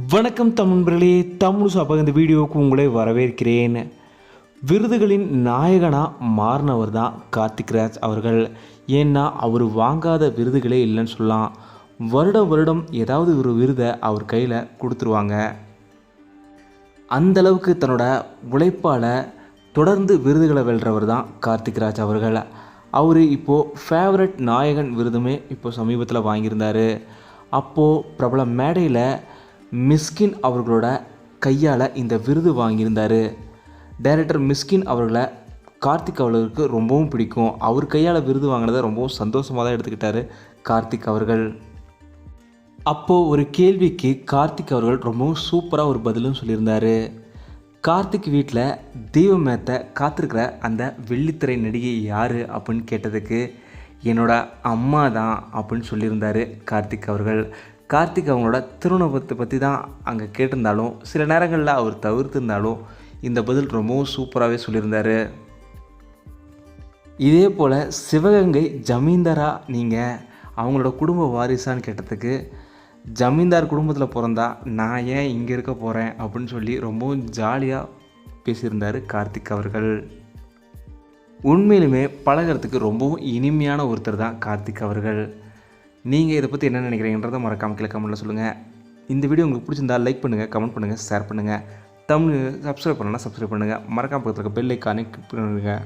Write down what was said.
வணக்கம் தமிழ்களே தமிழ் சாப்பாக இந்த வீடியோவுக்கு உங்களை வரவேற்கிறேன். விருதுகளின் நாயகனாக மாறினவர் தான் கார்த்திக் ராஜ் அவர்கள். ஏன்னா அவர் வாங்காத விருதுகளே இல்லைன்னு சொல்லலாம். வருடம் வருடம் ஏதாவது ஒரு விருதை அவர் கையில் கொடுத்துருவாங்க. அந்த அளவுக்கு தன்னோட உழைப்பால் தொடர்ந்து விருதுகளை வெல்றவர் தான் கார்த்திக் ராஜ் அவர்கள். அவர் இப்போது ஃபேவரட் நாயகன் விருதுமே இப்போ சமீபத்தில் வாங்கியிருந்தார். அப்போது பிரபல மேடையில் மிஸ்கின் அவர்களோட கையால் இந்த விருது வாங்கியிருந்தார். டைரக்டர் மிஸ்கின் அவர்களை கார்த்திக் அவர்களுக்கு ரொம்பவும் பிடிக்கும். அவர் கையால் விருது வாங்கினதை ரொம்பவும் சந்தோஷமாக தான் எடுத்துக்கிட்டாரு கார்த்திக் அவர்கள். அப்போது ஒரு கேள்விக்கு கார்த்திக் அவர்கள் ரொம்பவும் சூப்பராக ஒரு பதிலும் சொல்லியிருந்தார். கார்த்திக் வீட்டில் தெய்வமேத்த காத்திருக்கிற அந்த வெள்ளித்திரை நடிகை யார் அப்படின்னு கேட்டதுக்கு என்னோட அம்மா தான் அப்படின்னு சொல்லியிருந்தார் கார்த்திக் அவர்கள். கார்த்திக் அவங்களோட திருமணத்தை பற்றி தான் அங்கே கேட்டிருந்தாலும் சில நேரங்களில் அவர் தவிர்த்திருந்தாலும் இந்த பதில் ரொம்பவும் சூப்பராகவே சொல்லியிருந்தார். இதே போல் சிவகங்கை ஜமீன்தாரா நீங்கள் அவங்களோட குடும்ப வாரிசான்னு கேட்டதுக்கு ஜமீன்தார் குடும்பத்தில் பிறந்தா நான் ஏன் இங்கே இருக்க போகிறேன் அப்படின்னு சொல்லி ரொம்பவும் ஜாலியாக பேசியிருந்தார் கார்த்திக் அவர்கள். உண்மையிலுமே பழகிறதுக்கு ரொம்பவும் இனிமையான ஒருத்தர் தான் கார்த்திக் அவர்கள். நீங்கள் இதை பற்றி என்ன நினைக்கிறீங்கன்றதை மறக்காமல் கீழே கமெண்ட்டில் சொல்லுங்கள் இந்த வீடியோ உங்களுக்கு பிடிச்சிருந்தா லைக் பண்ணுங்கள் கமெண்ட் பண்ணுங்கள் ஷேர் பண்ணுங்கள் தமிழ் சப்ஸ்கிரைப் பண்ணலாம் சப்ஸ்கிரைப் பண்ணுங்கள் மறக்காமல் பக்கத்தில் பெல் ஐக்கானே கிளிக் பண்ணுங்கள்